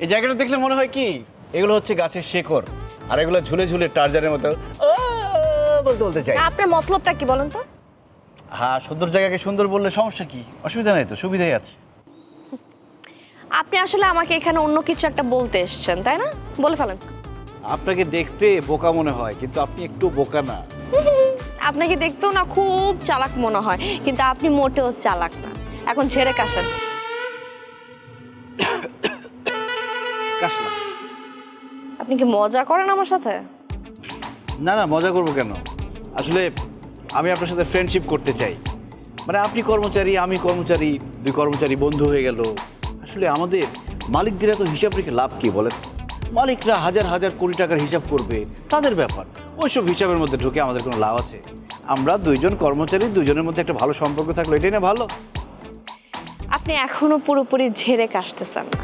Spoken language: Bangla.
এই জায়গাটা দেখলে মনে হয় কি? এগুলো হচ্ছে গাছের শেকড়। আর এগুলো ঝুলে ঝুলে টার্জারের মতো আ, বলতে বলতে চাই। আপনার মতলবটা কি বলেন তো? হ্যাঁ সুন্দর জায়গাকে সুন্দর বললে সমস্যা কি? অসুবিধা নেই তো সুবিধাই আছে। আপনি আসলে আমাকে এখানে অন্য কিছু একটা বলতে এসেছেন তাই না? বলে ফেলেন। আপনাকে দেখতে বোকা মনে হয় কিন্তু আপনি একটু বোকা না। আপনাকে দেখতেও না খুব চালাক মনে হয় কিন্তু আপনি মোটেও চালাক না। এখন ছেড়ে কাশেন কাশলাম আপনি কি মজা করেন আমার সাথে? না না মজা করব কেন? আসলে আমি আপনার সাথে ফ্রেন্ডশিপ করতে চাই। মানে আপনি কর্মচারী আমি কর্মচারী দুই কর্মচারী বন্ধু হয়ে গেল। আসলে আমাদের মালিকদের এত হিসাব রেখে লাভ কি বলেন? মালিকরা হাজার হাজার কোটি টাকার হিসাব করবে তাদের ব্যাপার। ওইসব হিসাবের মধ্যে ঢুকে আমাদের কোনো লাভ আছে। আমরা দুইজন কর্মচারী দুজনের মধ্যে একটা ভালো সম্পর্ক থাকল এটাই না ভালো? আপনি এখনও পুরোপুরি ঝেড়ে কাশতেছেন না।